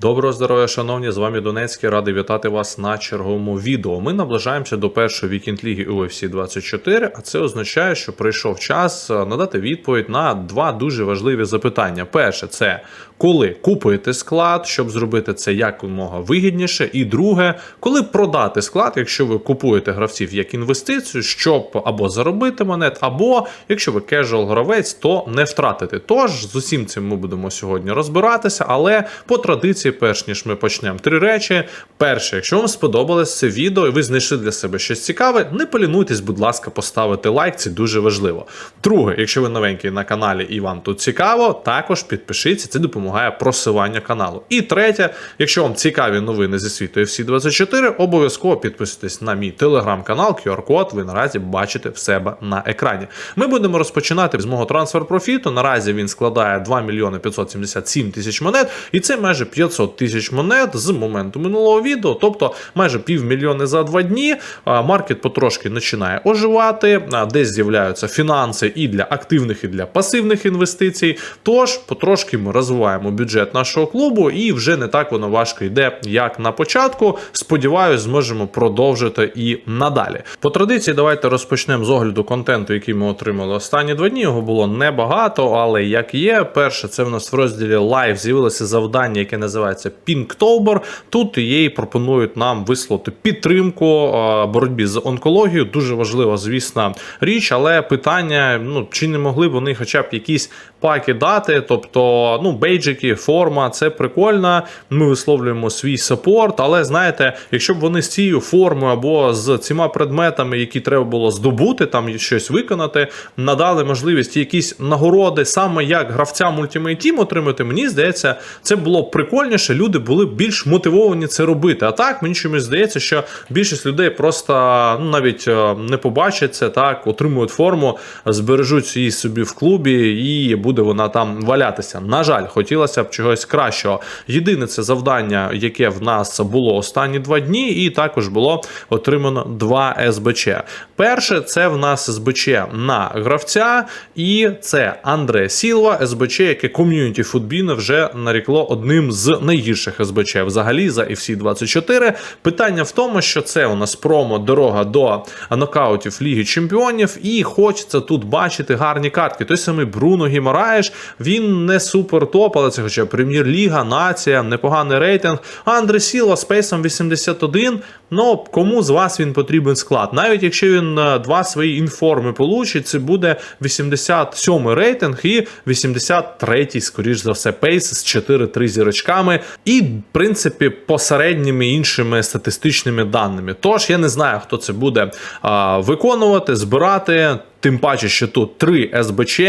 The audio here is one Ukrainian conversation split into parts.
Доброго здоров'я, шановні! З вами Донецький. Радий вітати вас на черговому відео. Ми наближаємося до першої вікенд ліги UFC 24, а це означає, що прийшов час е, надати відповідь на два дуже важливі запитання. Перше, це коли купити склад, щоб зробити це якомога вигідніше. І друге, коли продати склад, якщо ви купуєте гравців як інвестицію, щоб або заробити монет, або якщо ви кежуал гравець, то не втратити. Тож з усім цим ми будемо сьогодні розбиратися, але по традиції, перш ніж ми почнемо, три речі. Перше, якщо вам сподобалось це відео і ви знайшли для себе щось цікаве, не полінуйтесь, будь ласка, поставити лайк, це дуже важливо. Друге, якщо ви новенький на каналі і вам тут цікаво, також підпишіться, це допомагає просуванню каналу. І третє, якщо вам цікаві новини зі світу FC 24, обов'язково підписуйтесь на мій телеграм-канал, QR-код ви наразі бачите в себе на екрані. Ми будемо розпочинати з мого трансфер профіту. Наразі він складає 2 мільйони 577 тисяч монет, і це майже 500 тисяч монет з моменту минулого відео, тобто майже півмільйони за два дні. Маркет потрошки починає оживати, десь з'являються фінанси і для активних, і для пасивних інвестицій. Тож потрошки ми розвиваємо бюджет нашого клубу, і вже не так воно важко йде, як на початку. Сподіваюсь, зможемо продовжити і надалі. По традиції, давайте розпочнемо з огляду контенту, який ми отримали останні два дні. Його було небагато, але як є, перше, це в нас в розділі Live з'явилося завдання, яке називається Pinktober. Тут їй пропонують нам висловити підтримку боротьбі з онкологією. Дуже важлива, звісно, річ, але питання: ну чи не могли б вони, хоча б якісь паки дати, тобто, ну, бейджики, форма, це прикольно. Ми висловлюємо свій саппорт, але знаєте, якщо б вони з цією формою або з цими предметами, які треба було здобути, там щось виконати, надали можливість якісь нагороди, саме як гравцям Ultimate Team отримати, мені здається, це було б прикольніше. Люди були б більш мотивовані це робити. А так мені чомусь здається, що більшість людей просто ну, навіть е, не побачать так, отримують форму, збережуть її собі в клубі, і буде вона там валятися. На жаль, хотілося б чогось кращого. Єдине це завдання, яке в нас було останні два дні, і також було отримано два СБЧ. Перше, це в нас СБЧ на гравця, і це Андре Сілва, СБЧ, яке ком'юніті Футбіна вже нарікло одним з найгірших СБЧ взагалі за FC 24. Питання в тому, що це у нас промо дорога до нокаутів Ліги Чемпіонів, і хочеться тут бачити гарні картки. Той самий Бруно Гімараєш, він не супер топ, але це хоча прем'єр-ліга, нація, непоганий рейтинг. Андре Сілва з пейсом 81. Ну кому з вас він потрібен склад? Навіть якщо він е, два свої інформи получить, це буде 87 рейтинг і 83, скоріш за все, пейс з 4-3 зірочками, і, в принципі, посередніми іншими статистичними даними. Тож я не знаю, хто це буде а, виконувати, збирати. Тим паче, що тут 3 СБЧ,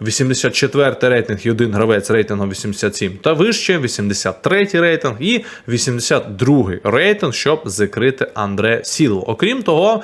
84 рейтинг і один гравець рейтингом 87 та вище, 83 рейтинг і 82 рейтинг, щоб закрити Андре Сілу. Окрім того,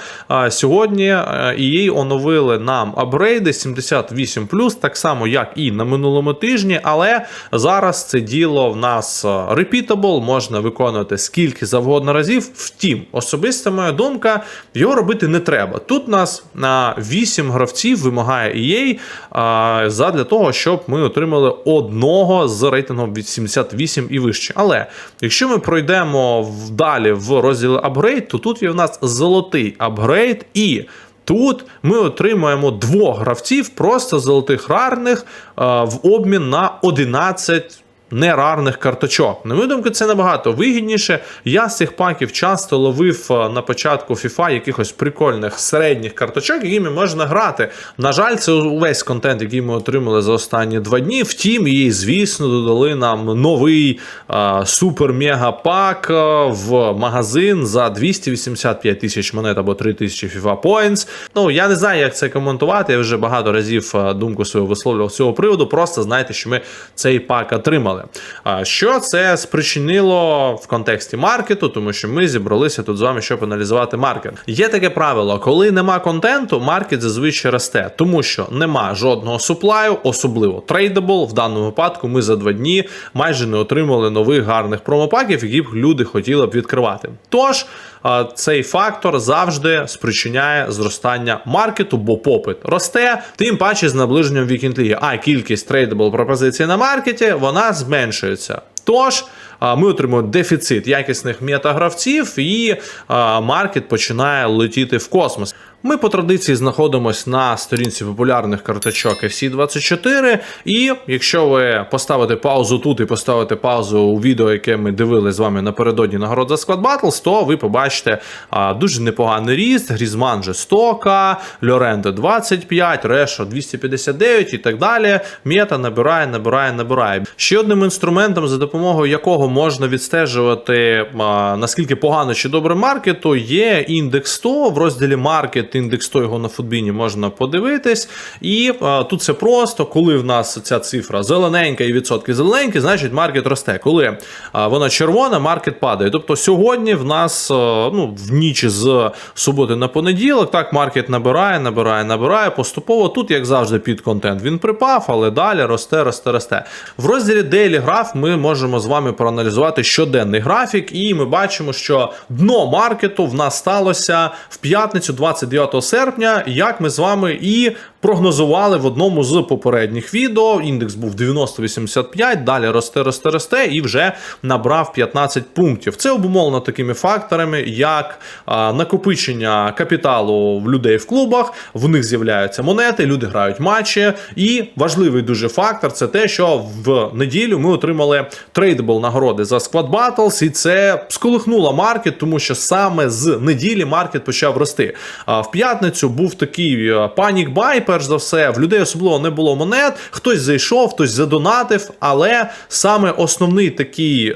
сьогодні EA оновили нам апгрейди 78 так само, як і на минулому тижні, але зараз це діло в нас repeatable, можна виконувати скільки завгодно разів. Втім, особиста моя думка, його робити не треба. Тут нас на 8 гравців вимагає EA а, задля того, щоб ми отримали одного з рейтингом від 78 і вище. Але якщо ми пройдемо далі в розділ апгрейд, то тут є в нас золотий апгрейд і. Тут ми отримуємо двох гравців, просто золотих рарних в обмін на 11 нерарних карточок. На мою думку, це набагато вигідніше. Я з цих паків часто ловив е, на початку FIFA якихось прикольних середніх карточок, якими можна грати. На жаль, це увесь контент, який ми отримали за останні два дні. Втім, їй, звісно, додали нам новий супер-мега пак е, в магазин за 285 тисяч монет або 3 тисячі FIFA Points. Ну, я не знаю, як це коментувати. Я вже багато разів е, думку свою висловлював з цього приводу. Просто знайте, що ми цей пак отримали. А Що це спричинило в контексті маркету, тому що ми зібралися тут з вами, щоб аналізувати маркет. Є таке правило: коли нема контенту, маркет зазвичай росте, тому що нема жодного суплаю, особливо трейдабл. В даному випадку ми за два дні майже не отримали нових гарних промопаків, які б люди хотіли б відкривати. Тож цей фактор завжди спричиняє зростання маркету, бо попит росте, тим паче з наближенням вікенд ліги. А кількість трейдабл пропозицій на маркеті вона зменшується. Тож ми отримуємо дефіцит якісних метагравців, і маркет починає летіти в космос. Ми по традиції знаходимося на сторінці популярних карточок FC24. І якщо ви поставите паузу тут і поставите паузу у відео, яке ми дивилися з вами напередодні нагород за Squad Battles, то ви побачите а, дуже непоганий ріст. Грізман же 100к, Льоренто 25, Решо 259 і так далі. Мета набирає, набирає, набирає. Ще одним інструментом, за допомогою якого можна відстежувати а, наскільки погано чи добре маркету, є індекс 100 в розділі маркет. Індекс 100 його на футбіні можна подивитись. І а, тут все просто, коли в нас ця цифра зелененька і відсотки зелененькі, значить маркет росте. Коли а, вона червона, маркет падає. Тобто сьогодні в нас а, ну, в ніч з суботи на понеділок, так, маркет набирає, набирає, набирає. Поступово тут, як завжди, під контент він припав, але далі росте, росте, росте. В розділі Daily Graph ми можемо з вами проаналізувати щоденний графік, і ми бачимо, що дно маркету в нас сталося в п'ятницю, 29 серпня, як ми з вами і прогнозували в одному з попередніх відео. Індекс був 90,85, далі росте, росте, росте і вже набрав 15 пунктів. Це обумовлено такими факторами, як накопичення капіталу в людей в клубах, в них з'являються монети, люди грають матчі. І важливий дуже фактор це те, що в неділю ми отримали трейдабл нагороди за Squad Battles, і це сколихнуло маркет, тому що саме з неділі маркет почав рости. В п'ятницю був такий панік бай, перш за все, в людей особливо не було монет. Хтось зайшов, хтось задонатив, але саме основний такий е,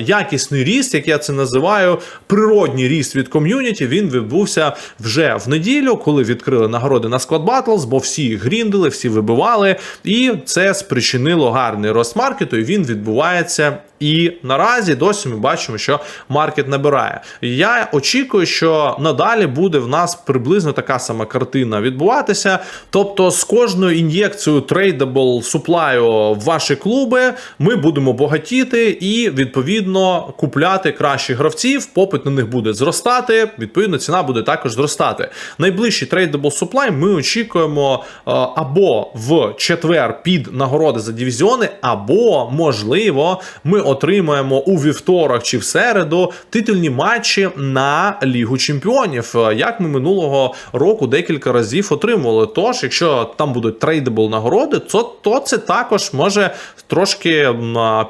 якісний ріст, як я це називаю, природній ріст від ком'юніті, він відбувся вже в неділю, коли відкрили нагороди на Squad Battles, бо всі гріндили, всі вибивали, і це спричинило гарний рост маркету, і він відбувається. І наразі досі ми бачимо, що маркет набирає. Я очікую, що надалі буде в нас приблизно така сама картина відбуватися. Тобто, з кожною ін'єкцією трейдабл суплаю в ваші клуби ми будемо багатіти і відповідно купляти кращих гравців. Попит на них буде зростати. Відповідно, ціна буде також зростати. Найближчий трейдабл суплай ми очікуємо е, або в четвер під нагороди за дивізіони, або можливо, ми отримаємо у вівторок чи в середу титульні матчі на Лігу Чемпіонів, е, як ми минулого року декілька разів отримували. Тож, якщо там будуть трейдабл нагороди, то, то це також може трошки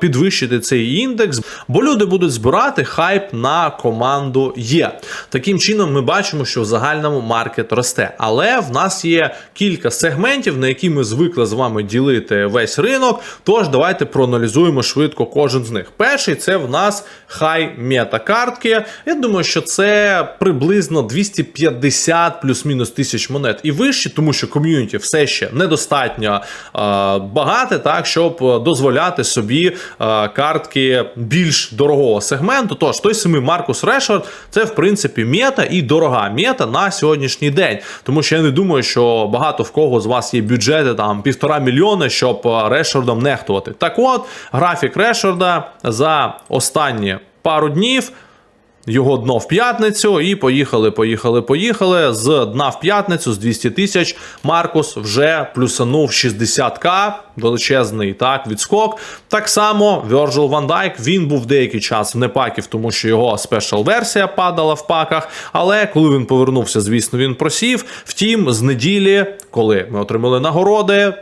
підвищити цей індекс, бо люди будуть збирати хайп на команду є. Таким чином, ми бачимо, що в загальному маркет росте. Але в нас є кілька сегментів, на які ми звикли з вами ділити весь ринок. Тож давайте проаналізуємо швидко кожен з них. Перший це в нас хай мета картки. Я думаю, що це приблизно 250 плюс-мінус тисяч монет і вище, тому що ком'юніті все ще недостатньо е, багате, так щоб дозволяти собі е, картки більш дорогого сегменту. Тож той самий Маркус Решфорд це в принципі мета і дорога мета на сьогоднішній день. Тому що я не думаю, що багато в кого з вас є бюджети там півтора мільйони, щоб е, нехтувати. Так от, графік Решфорда за останні пару днів. Його дно в п'ятницю, і поїхали, поїхали, поїхали. З дна в п'ятницю з 200 тисяч Маркус вже плюсанув 60к, величезний так відскок. Так само Virgil van Dijk, він був деякий час в непаків, тому що його спешл версія падала в паках. Але коли він повернувся, звісно, він просів. Втім, з неділі, коли ми отримали нагороди.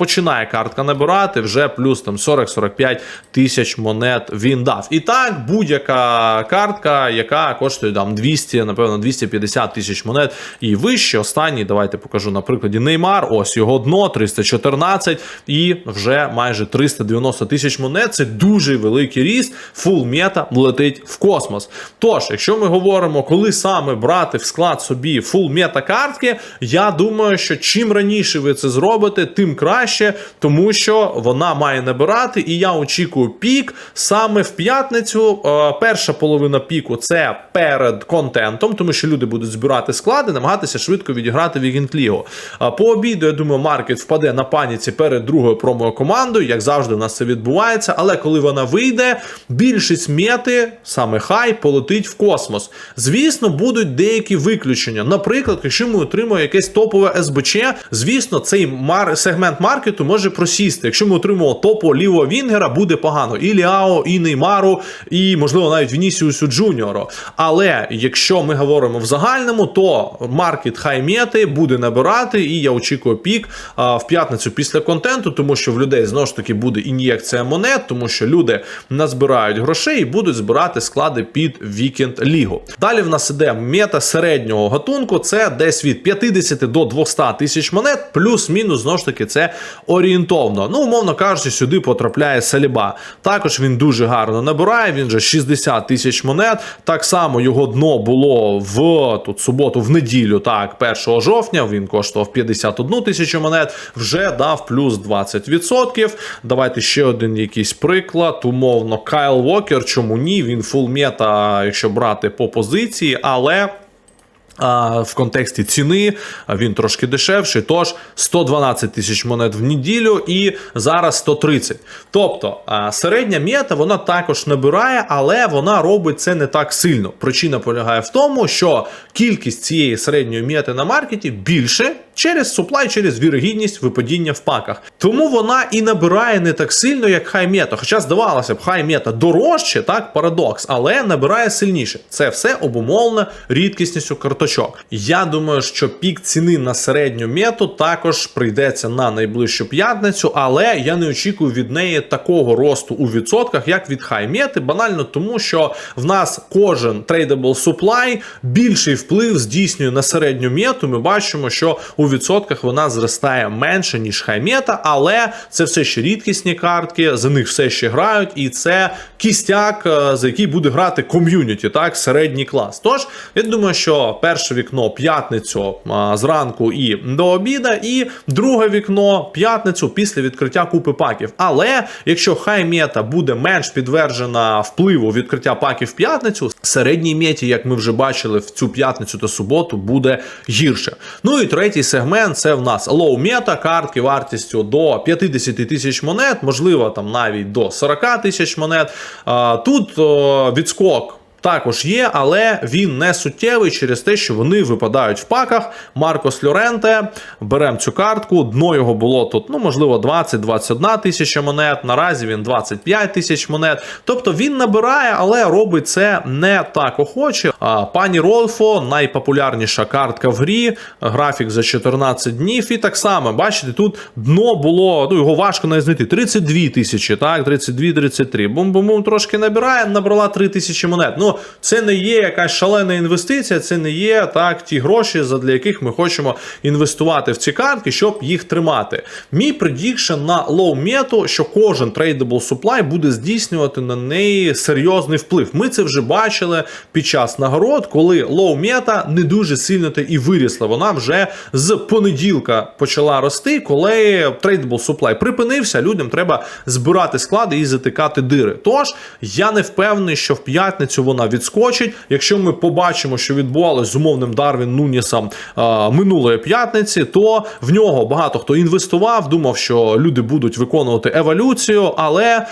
Починає картка набирати вже плюс там 40-45 тисяч монет він дав. І так, будь-яка картка, яка коштує там 200, напевно, 250 тисяч монет і вище. Останній, давайте покажу на прикладі Неймар. Ось його дно 314 і вже майже 390 тисяч монет. Це дуже великий ріст. Фул мета летить в космос. Тож, якщо ми говоримо, коли саме брати в склад собі фул мета картки, я думаю, що чим раніше ви це зробите, тим краще тому що вона має набирати, і я очікую пік саме в п'ятницю. Е, Перша половина піку це перед контентом, тому що люди будуть збирати склади, намагатися швидко відіграти вігінтлігу. По обіду, я думаю, маркет впаде на паніці перед другою промою командою. Як завжди, у нас це відбувається. Але коли вона вийде, більшість мети, саме хай, полетить в космос. Звісно, будуть деякі виключення. Наприклад, якщо ми отримаємо якесь топове СБЧ, звісно, цей мар сегмент маркету маркету може просісти. Якщо ми отримуємо топу лівого Вінгера, буде погано. І Ліао, і Неймару, і можливо навіть Вінісіусу Джуніору. Але якщо ми говоримо в загальному, то маркет хай-мети буде набирати, і я очікую пік а, в п'ятницю після контенту, тому що в людей знову ж таки буде ін'єкція монет, тому що люди назбирають грошей і будуть збирати склади під вікенд лігу. Далі в нас іде мета середнього гатунку. Це десь від 50 до 200 тисяч монет, плюс-мінус знову ж таки це орієнтовно. Ну, умовно кажучи, сюди потрапляє Саліба. Також він дуже гарно набирає. Він же 60 тисяч монет. Так само його дно було в тут суботу, в неділю, так, 1 жовтня. Він коштував 51 тисячу монет, вже дав плюс 20%. Давайте ще один якийсь приклад. Умовно, Кайл Вокер. Чому ні? Він фул мета, якщо брати по позиції, але. В контексті ціни він трошки дешевший. Тож 112 тисяч монет в неділю і зараз 130. Тобто середня мета вона також набирає, але вона робить це не так сильно. Причина полягає в тому, що кількість цієї середньої мети на маркеті більше. Через суплай, через вірогідність випадіння в паках. Тому вона і набирає не так сильно, як хай-мета. Хоча здавалося б, хай-мета дорожче, так, парадокс, але набирає сильніше. Це все обумовлено рідкісністю карточок. Я думаю, що пік ціни на середню мету також прийдеться на найближчу п'ятницю, але я не очікую від неї такого росту у відсотках, як від хай-мети, банально тому, що в нас кожен tradable supply більший вплив здійснює на середню мету. Ми бачимо, що у відсотках вона зростає менше, ніж хаймета, але це все ще рідкісні картки, за них все ще грають, і це кістяк, е, за який буде грати ком'юніті, так, середній клас. Тож, я думаю, що перше вікно п'ятницю зранку і до обіда, і друге вікно п'ятницю після відкриття купи паків. Але якщо хай мета буде менш підтверджена впливу відкриття паків в п'ятницю, середній меті, як ми вже бачили в цю п'ятницю та суботу, буде гірше. Ну і третій сегмент це в нас лоу-мета, картки вартістю до 50 тисяч монет, можливо, там навіть до 40 тисяч монет. Тут відскок. Також є, але він не суттєвий через те, що вони випадають в паках. Маркос Льоренте, беремо цю картку. Дно його було тут, ну можливо, 20-21 тисяча монет. Наразі він 25 тисяч монет. Тобто він набирає, але робить це не так охоче. А пані Ролфо найпопулярніша картка в грі. Графік за 14 днів. І так само, бачите, тут дно було, ну його важко не знайти. 32 тисячі, так, 32-33. Бум-бум-бум трошки набирає, набрала 3 тисячі монет. Ну, це не є якась шалена інвестиція, це не є так ті гроші, задля яких ми хочемо інвестувати в ці картки, щоб їх тримати. Мій предікшн на low мету, що кожен tradable supply буде здійснювати на неї серйозний вплив. Ми це вже бачили під час нагород, коли low мета не дуже сильно і вирісла. Вона вже з понеділка почала рости, коли tradable supply припинився. Людям треба збирати склади і затикати дири. Тож я не впевнений, що в п'ятницю вона відскочить. Якщо ми побачимо, що відбувалось з умовним Дарвін Нунісом минулої п'ятниці, то в нього багато хто інвестував, думав, що люди будуть виконувати еволюцію, але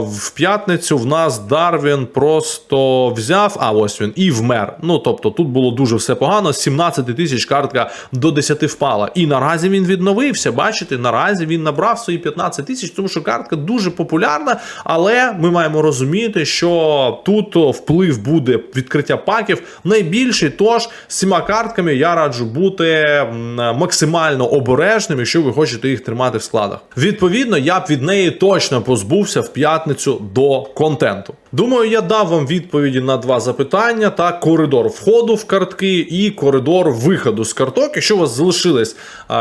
в п'ятницю в нас Дарвін просто взяв, а ось він і вмер. Ну тобто тут було дуже все погано. 17 тисяч картка до 10 впала. І наразі він відновився. Бачите, наразі він набрав свої 15 тисяч, тому що картка дуже популярна, але ми маємо розуміти, що тут вплив буде відкриття паків найбільший. Тож з цими картками я раджу бути максимально обережним, якщо ви хочете їх тримати в складах. Відповідно, я б від неї точно позбувся в п'ятницю до контенту. Думаю, я дав вам відповіді на два запитання: та коридор входу в картки і коридор виходу з карток. Якщо у вас залишились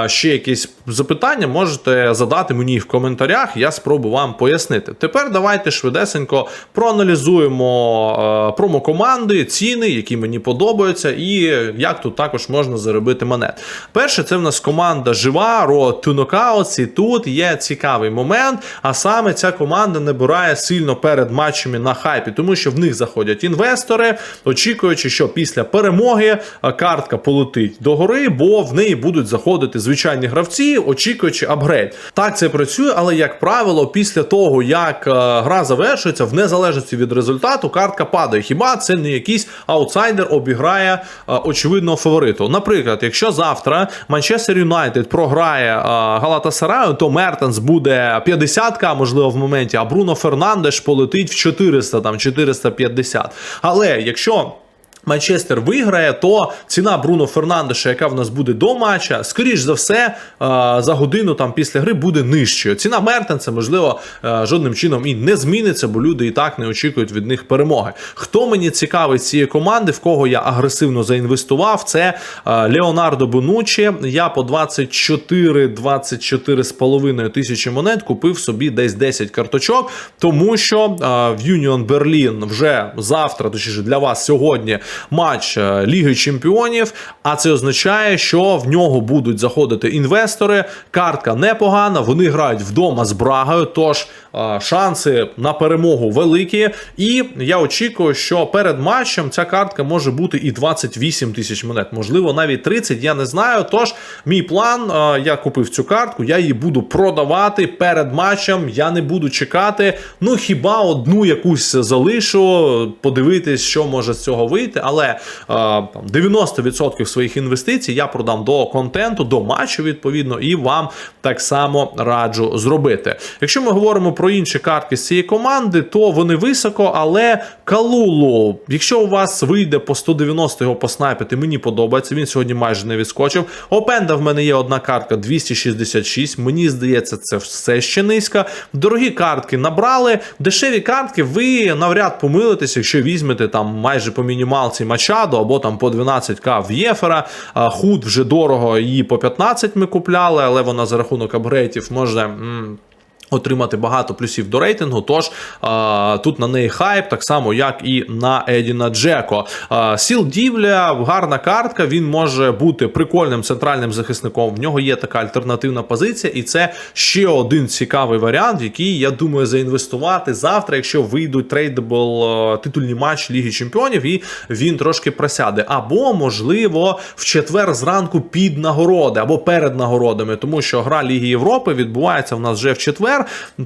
ще якісь запитання, можете задати мені в коментарях. Я спробую вам пояснити. Тепер давайте швидесенько проаналізуємо промокоманди, ціни, які мені подобаються, і як тут також можна заробити монет. Перше, це в нас команда жива, Road to і тут є цікавий момент. А саме ця команда набирає сильно перед матчами на хайпі, тому що в них заходять інвестори, очікуючи, що після перемоги картка полетить догори, бо в неї будуть заходити звичайні гравці, очікуючи апгрейд. Так це працює, але як правило, після того як гра завершується, в незалежності від результату, картка падає. Хіба це не якийсь аутсайдер обіграє очевидного фавориту? Наприклад, якщо завтра Манчестер Юнайтед програє а, Галатасараю, то Мертенс буде 50к, можливо, в моменті, а Бруно Фернандеш полетить в 400, там 450. Але якщо Манчестер виграє, то ціна Бруно Фернандеша, яка в нас буде до матча, скоріш за все, е, за годину там після гри буде нижчою. Ціна Мертенса, можливо, е, жодним чином і не зміниться, бо люди і так не очікують від них перемоги. Хто мені цікавий цієї команди, в кого я агресивно заінвестував, це е, Леонардо Бонуччі. Я по 24 24 з половиною тисячі монет купив собі десь 10 карточок, тому що в Union Берлін вже завтра, точніше для вас сьогодні матч е, Ліги Чемпіонів. А це означає, що в нього будуть заходити інвестори. Картка непогана. Вони грають вдома з Брагою. Тож е, шанси на перемогу великі. І я очікую, що перед матчем ця картка може бути і 28 тисяч монет, можливо, навіть 30, Я не знаю. Тож мій план, е, я купив цю картку, я її буду продавати перед матчем. Я не буду чекати. Ну хіба одну якусь залишу, подивитись, що може з цього вийти. Але е, там 90% своїх інвестицій я продам до контенту, до матчу, відповідно, і вам так само раджу зробити. Якщо ми говоримо про інші картки з цієї команди, то вони високо, але Калулу, якщо у вас вийде по 190 його поснайпити, мені подобається. Він сьогодні майже не відскочив. Опенда в мене є одна картка 266. Мені здається, це все ще низько. Дорогі картки набрали. Дешеві картки, ви навряд помилитеся, якщо візьмете там майже по мінімалці Мачадо або там по 12к в Єфера. Худ вже дорого, її по 15 ми купляли, але вона за рахунок апгрейтів може. Отримати багато плюсів до рейтингу, тож а, тут на неї хайп, так само як і на Едіна Джеко. А, Сіл Дівля, гарна картка. Він може бути прикольним центральним захисником. В нього є така альтернативна позиція, і це ще один цікавий варіант, який я думаю заінвестувати завтра, якщо вийдуть трейдабл е, титульні матч Ліги Чемпіонів, і він трошки просяде. Або, можливо, в четвер зранку під нагороди, або перед нагородами, тому що гра Ліги Європи відбувається в нас вже в четвер.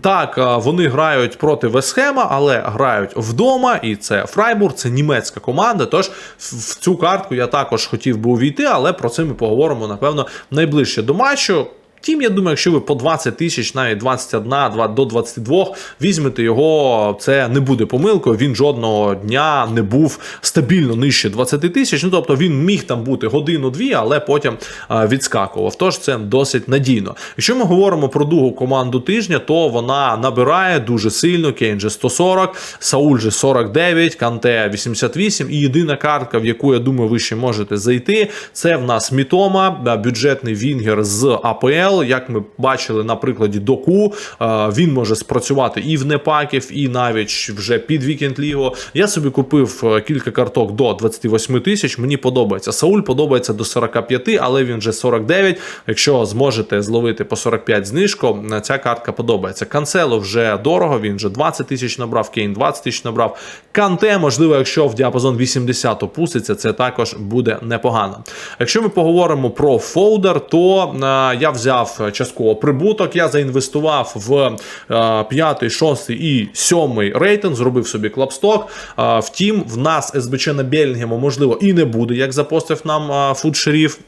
Так, е, вони грають проти Весхема, але грають вдома, і це Фрайбург, це німецька команда. Тож в цю картку я також хотів би увійти, але про це ми поговоримо напевно найближче до матчу. Втім, я думаю, якщо ви по 20 тисяч, навіть 21 2 до 22 візьмете його, це не буде помилкою. Він жодного дня не був стабільно нижче 20 тисяч. Ну тобто він міг там бути годину-дві, але потім відскакував. Тож це досить надійно. Якщо ми говоримо про другу команду тижня, то вона набирає дуже сильно. Кейн же 140, Сауль же 49, Канте 88. І єдина картка, в яку я думаю, ви ще можете зайти, це в нас Мітома, бюджетний Вінгер з АПЛ. Як ми бачили на прикладі доку, е, він може спрацювати і в непаків, і навіть вже під вікенд лігу. Я собі купив е, кілька карток до 28 тисяч. Мені подобається. Сауль подобається до 45, але він вже 49. Якщо зможете зловити по 45 знижку, е, ця картка подобається. Канцело вже дорого, він вже 20 тисяч набрав, Кейн 20 тисяч набрав. Канте, можливо, якщо в діапазон 80 опуститься, це також буде непогано. Якщо ми поговоримо про фолдер, то я взяв частково прибуток. Я заінвестував в е, п'ятий, шостий і сьомий рейтинг, зробив собі клапсток. Е, втім, в нас СБЧ на Белінгема, можливо, і не буде, як запостив нам фудшерів.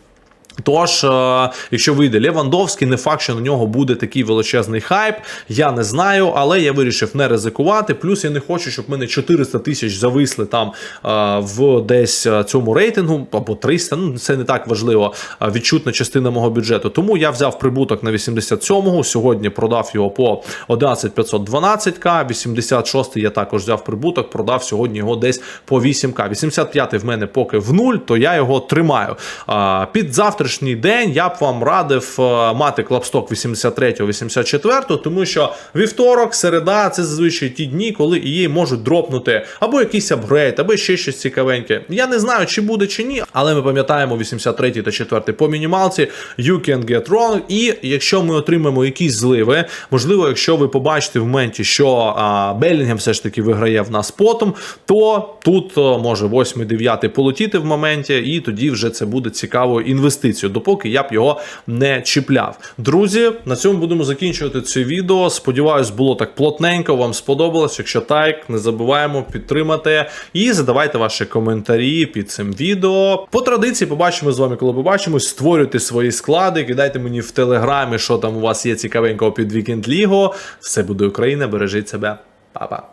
Тож, е, якщо вийде Левандовський, не факт, що на нього буде такий величезний хайп. Я не знаю, але я вирішив не ризикувати. Плюс я не хочу, щоб мене 400 тисяч зависли там е, в десь е, цьому рейтингу або 300. Ну це не так важливо. Відчутна частина мого бюджету. Тому я взяв прибуток на 87-го. Сьогодні продав його по 11512к. 86-й я також взяв прибуток, продав сьогодні його десь по 8к. 85-й в мене поки в нуль, то я його тримаю. Під завтра завтрашній день я б вам радив е, мати клапсток 83-84, тому що вівторок, середа це зазвичай ті дні, коли EA можуть дропнути або якийсь апгрейд, або ще щось цікавеньке. Я не знаю, чи буде чи ні, але ми пам'ятаємо 83 та 4 по мінімалці. You can get wrong. І якщо ми отримаємо якісь зливи, можливо, якщо ви побачите в моменті, що Белінгем все ж таки виграє в нас потом, то тут може 8-9 полетіти в моменті, і тоді вже це буде цікавою інвестицією, допоки я б його не чіпляв. Друзі, на цьому будемо закінчувати це відео. Сподіваюсь, було так плотненько. Вам сподобалось. Якщо так, не забуваємо підтримати і задавайте ваші коментарі під цим відео. По традиції побачимо з вами, коли побачимось. Створюйте свої склади, кидайте мені в телеграмі, що там у вас є цікавенького під вікенд лігу. Все буде Україна, бережіть себе, Па-па.